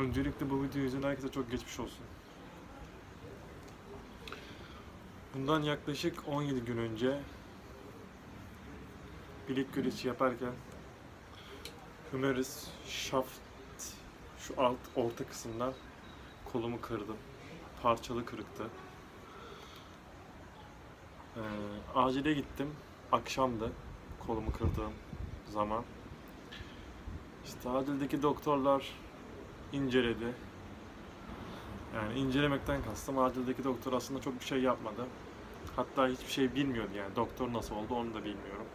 Öncelikle bu video yüzünden herkese çok geçmiş olsun. Bundan yaklaşık 17 gün önce bilek güreşi yaparken humerus shaft şu alt orta kısımdan kolumu kırdım. Parçalı kırıktı. Ee, acile gittim. Akşamdı kolumu kırdığım zaman. İşte acildeki doktorlar inceledi. Yani incelemekten kastım acildeki doktor aslında çok bir şey yapmadı. Hatta hiçbir şey bilmiyordu yani doktor nasıl oldu onu da bilmiyorum.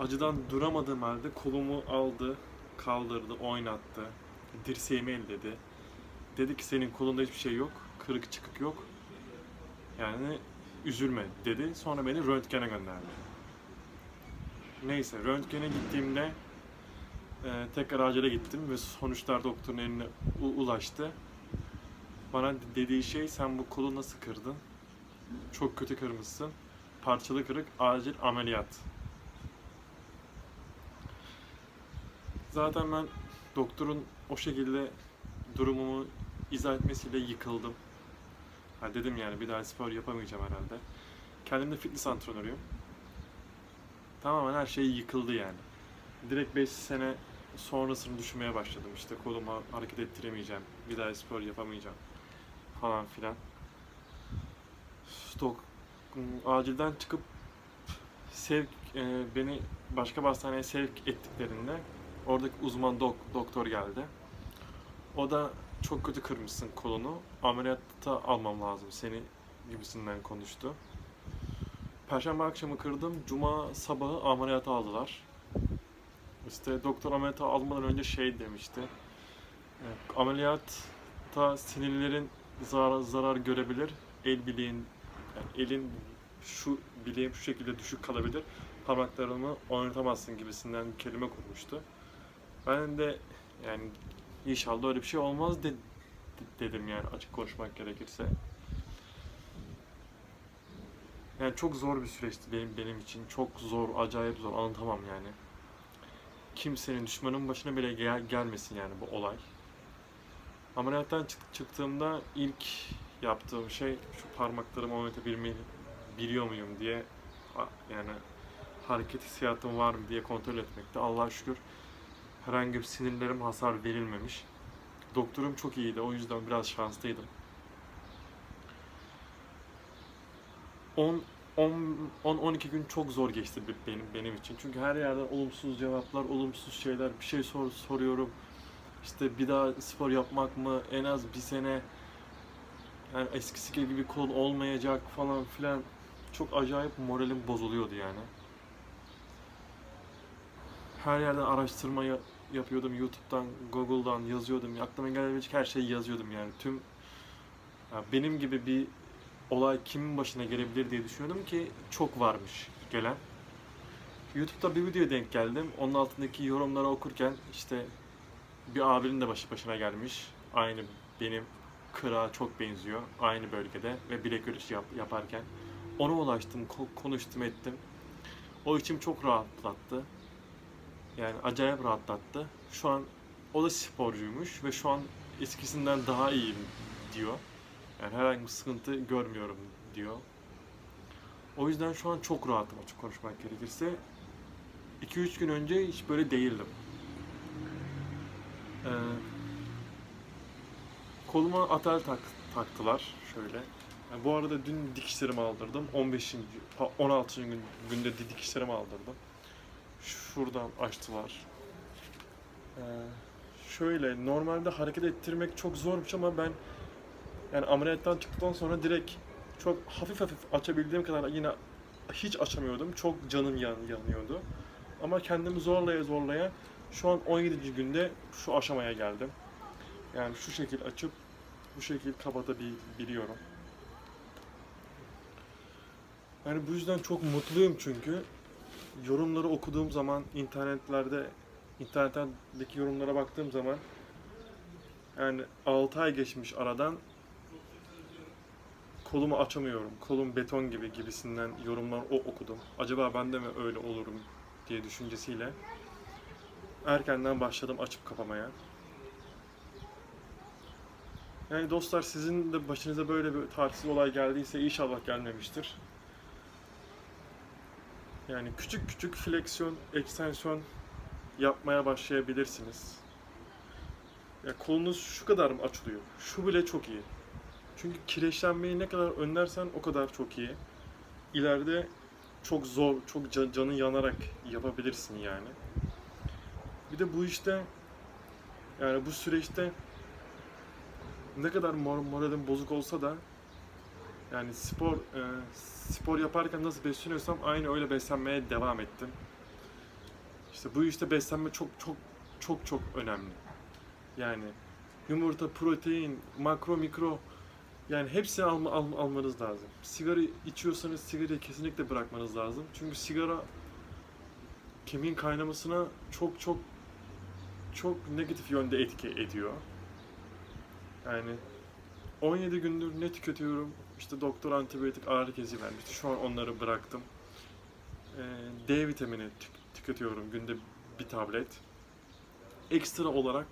Acıdan duramadığım halde kolumu aldı, kaldırdı, oynattı. Dirseğimi elledi. Dedi ki senin kolunda hiçbir şey yok, kırık çıkık yok. Yani üzülme dedi. Sonra beni röntgene gönderdi. Neyse röntgene gittiğimde ee, tekrar acile gittim ve sonuçlar doktorun eline ulaştı. Bana dediği şey sen bu kolu nasıl kırdın? Çok kötü kırmışsın. Parçalı kırık, acil ameliyat. Zaten ben doktorun o şekilde durumumu izah etmesiyle yıkıldım. Ha dedim yani bir daha spor yapamayacağım herhalde. Kendim de fitness antrenörüyüm. Tamamen her şey yıkıldı yani direkt 5 sene sonrasını düşünmeye başladım. İşte kolumu hareket ettiremeyeceğim, bir daha spor yapamayacağım falan filan. Stok acilden çıkıp sevk e, beni başka bir hastaneye sevk ettiklerinde oradaki uzman dok, doktor geldi. O da çok kötü kırmışsın kolunu. Ameliyatta almam lazım seni gibisinden konuştu. Perşembe akşamı kırdım. Cuma sabahı ameliyata aldılar. İşte doktor ameliyata almadan önce şey demişti. e, Ameliyatta sinirlerin zarar, zarar görebilir. El bileğin, yani elin şu bileğim şu şekilde düşük kalabilir. Parmaklarımı oynatamazsın gibisinden bir kelime kurmuştu. Ben de yani inşallah öyle bir şey olmaz de, dedim yani açık konuşmak gerekirse. Yani çok zor bir süreçti benim benim için. Çok zor, acayip zor. Anlatamam yani kimsenin düşmanın başına bile gel- gelmesin yani bu olay. Ameliyattan çık- çıktığımda ilk yaptığım şey şu parmaklarımı oynatabilmeyi biliyor muyum diye yani hareket hissiyatım var mı diye kontrol etmekte. Allah'a şükür herhangi bir sinirlerim hasar verilmemiş. Doktorum çok iyiydi. O yüzden biraz şanslıydım. 10 10-12 gün çok zor geçti be- benim benim için. Çünkü her yerden olumsuz cevaplar, olumsuz şeyler, bir şey sor, soruyorum. İşte bir daha spor yapmak mı? En az bir sene yani eskisi gibi kol olmayacak falan filan. Çok acayip moralim bozuluyordu yani. Her yerden araştırma ya- yapıyordum. YouTube'dan, Google'dan yazıyordum. Aklıma gelebilecek her şeyi yazıyordum yani. Tüm ya benim gibi bir olay kimin başına gelebilir diye düşünüyordum ki çok varmış gelen. YouTube'da bir video denk geldim. Onun altındaki yorumları okurken işte bir abinin de başı başına gelmiş. Aynı benim kırağa çok benziyor. Aynı bölgede ve bilek güreşi yap, yaparken. Ona ulaştım, ko- konuştum ettim. O içim çok rahatlattı. Yani acayip rahatlattı. Şu an o da sporcuymuş ve şu an eskisinden daha iyiyim diyor. Yani herhangi bir sıkıntı görmüyorum diyor. O yüzden şu an çok rahatım açık konuşmak gerekirse. 2-3 gün önce hiç böyle değildim. Ee, koluma atel tak, taktılar şöyle. Yani bu arada dün dikişlerimi aldırdım. 15. pa- 16. gün, günde di- dikişlerimi aldırdım. Şuradan açtılar. Ee, şöyle normalde hareket ettirmek çok zormuş ama ben yani ameliyattan çıktıktan sonra direkt çok hafif hafif açabildiğim kadar yine hiç açamıyordum. Çok canım yan, yanıyordu. Ama kendimi zorlaya zorlaya şu an 17. günde şu aşamaya geldim. Yani şu şekil açıp bu şekil kapatabiliyorum. Yani bu yüzden çok mutluyum çünkü yorumları okuduğum zaman internetlerde internetteki yorumlara baktığım zaman yani 6 ay geçmiş aradan kolumu açamıyorum. Kolum beton gibi gibisinden yorumlar o okudum. Acaba ben de mi öyle olurum diye düşüncesiyle erkenden başladım açıp kapamaya. Yani dostlar sizin de başınıza böyle bir tarihsiz olay geldiyse inşallah gelmemiştir. Yani küçük küçük fleksiyon, ekstensiyon yapmaya başlayabilirsiniz. Ya kolunuz şu kadar mı açılıyor? Şu bile çok iyi. Çünkü kireçlenmeyi ne kadar önlersen o kadar çok iyi. İleride çok zor, çok can- canın yanarak yapabilirsin yani. Bir de bu işte yani bu süreçte ne kadar mor moralim bozuk olsa da yani spor e, spor yaparken nasıl besleniyorsam aynı öyle beslenmeye devam ettim. İşte bu işte beslenme çok çok çok çok önemli. Yani yumurta, protein, makro, mikro yani hepsini alma, al- almanız lazım. Sigara içiyorsanız sigarayı kesinlikle bırakmanız lazım. Çünkü sigara kemiğin kaynamasına çok çok çok negatif yönde etki ediyor. Yani 17 gündür ne tüketiyorum? İşte doktor antibiyotik ağrı kesici vermişti. Şu an onları bıraktım. Ee, D vitamini tük- tüketiyorum günde bir tablet. Ekstra olarak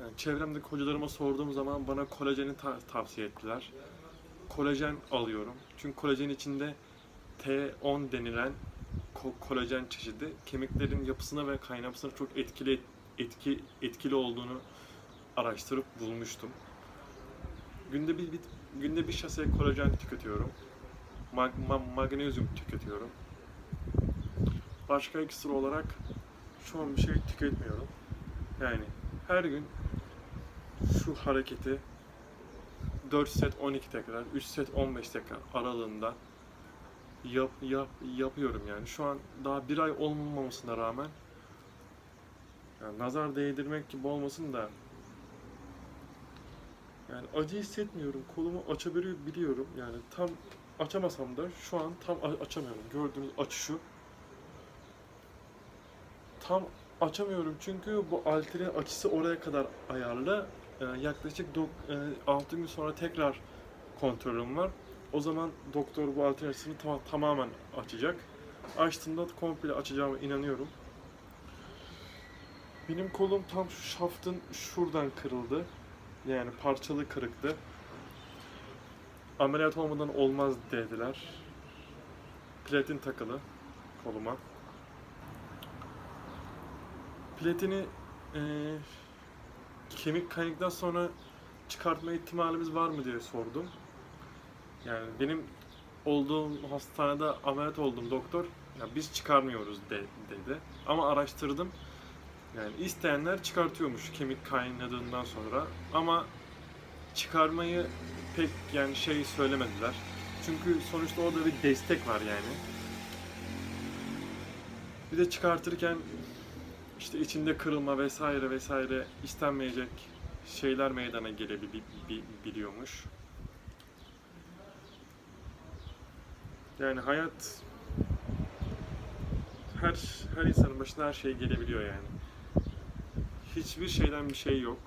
yani çevremdeki hocalarıma sorduğum zaman bana kolajeni ta- tavsiye ettiler. Kolajen alıyorum. Çünkü kolajen içinde T10 denilen ko- kolajen çeşidi kemiklerin yapısına ve kaynamasına çok etkili etki etkili olduğunu araştırıp bulmuştum. Günde bir, bir günde bir şase kolajen tüketiyorum. Mag, ma- magnezyum tüketiyorum. Başka ekstra olarak şu an bir şey tüketmiyorum. Yani her gün şu hareketi 4 set 12 tekrar, 3 set 15 tekrar aralığında yap, yap, yapıyorum yani. Şu an daha bir ay olmamasına rağmen yani nazar değdirmek gibi olmasın da yani acı hissetmiyorum. Kolumu açabiliyorum. Yani tam açamasam da şu an tam açamıyorum. Gördüğünüz açı şu. Tam açamıyorum çünkü bu alterin açısı oraya kadar ayarlı. Ee, yaklaşık 6 gün sonra tekrar kontrolüm var. O zaman doktor bu alterin açısını ta- tamamen açacak. Açtığında komple açacağıma inanıyorum. Benim kolum tam şu şaftın şuradan kırıldı. Yani parçalı kırıktı. Ameliyat olmadan olmaz dediler. Platin takılı koluma. Platini eee, kemik kaynadıktan sonra çıkartma ihtimalimiz var mı diye sordum. Yani benim olduğum hastanede ameliyat oldum doktor. Ya biz çıkarmıyoruz de, dedi. Ama araştırdım. Yani isteyenler çıkartıyormuş kemik kaynadığından sonra. Ama çıkarmayı pek yani şey söylemediler. Çünkü sonuçta orada bir destek var yani. Bir de çıkartırken işte içinde kırılma vesaire vesaire istenmeyecek şeyler meydana gelebiliyormuş. Yani hayat her her insanın başına her şey gelebiliyor yani. Hiçbir şeyden bir şey yok.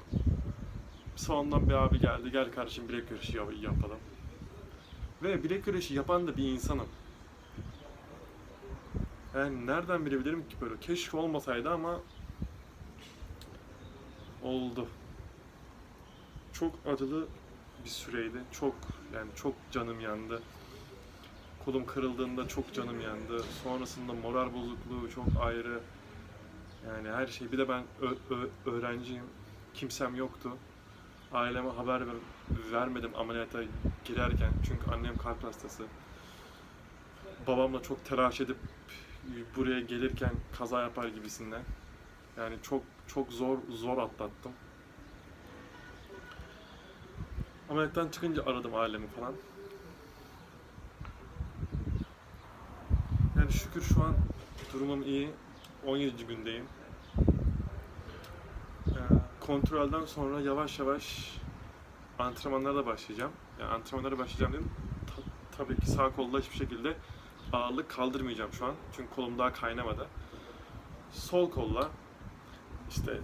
Salondan bir abi geldi, gel kardeşim bilek güreşi yap- yapalım. Ve bilek güreşi yapan da bir insanım. Yani nereden bilebilirim ki böyle? Keşke olmasaydı ama oldu. Çok acılı bir süreydi. Çok yani çok canım yandı. Kolum kırıldığında çok canım yandı. Sonrasında moral bozukluğu çok ayrı. Yani her şey. Bir de ben öğrenciyim. Kimsem yoktu. Aileme haber ver- vermedim ameliyata girerken. Çünkü annem kalp hastası. Babamla çok telaş edip buraya gelirken kaza yapar gibisinden. Yani çok çok zor zor atlattım. Ameliyattan çıkınca aradım ailemi falan. Yani şükür şu an durumum iyi. 17. gündeyim. Ee, kontrolden sonra yavaş yavaş antrenmanlara da başlayacağım. Yani antrenmanlara başlayacağım dedim. Ta- tabii ki sağ kolda hiçbir şekilde ağırlık kaldırmayacağım şu an. Çünkü kolum daha kaynamadı. Sol kolla işte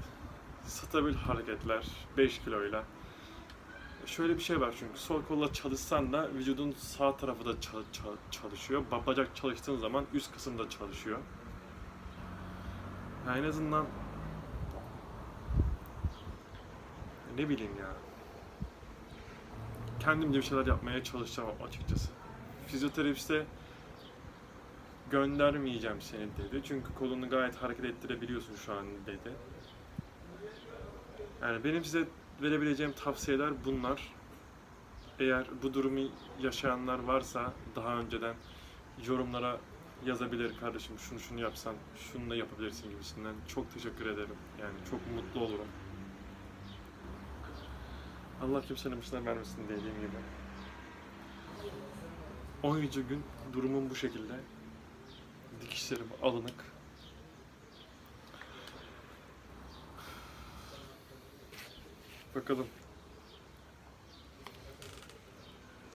stabil hareketler 5 kiloyla. Şöyle bir şey var çünkü sol kolla çalışsan da vücudun sağ tarafı da çal- çal- çalışıyor. Ba- Bacak çalıştığın zaman üst kısım da çalışıyor. Yani en azından ne bileyim ya. kendimce bir şeyler yapmaya çalışacağım açıkçası. Fizyoterapiste göndermeyeceğim seni dedi. Çünkü kolunu gayet hareket ettirebiliyorsun şu an dedi. Yani benim size verebileceğim tavsiyeler bunlar. Eğer bu durumu yaşayanlar varsa daha önceden yorumlara yazabilir kardeşim şunu şunu yapsan şunu da yapabilirsin gibisinden çok teşekkür ederim. Yani çok mutlu olurum. Allah kimsenin başına vermesin dediğim gibi. 17. gün durumum bu şekilde. Dikişlerim alınık. Bakalım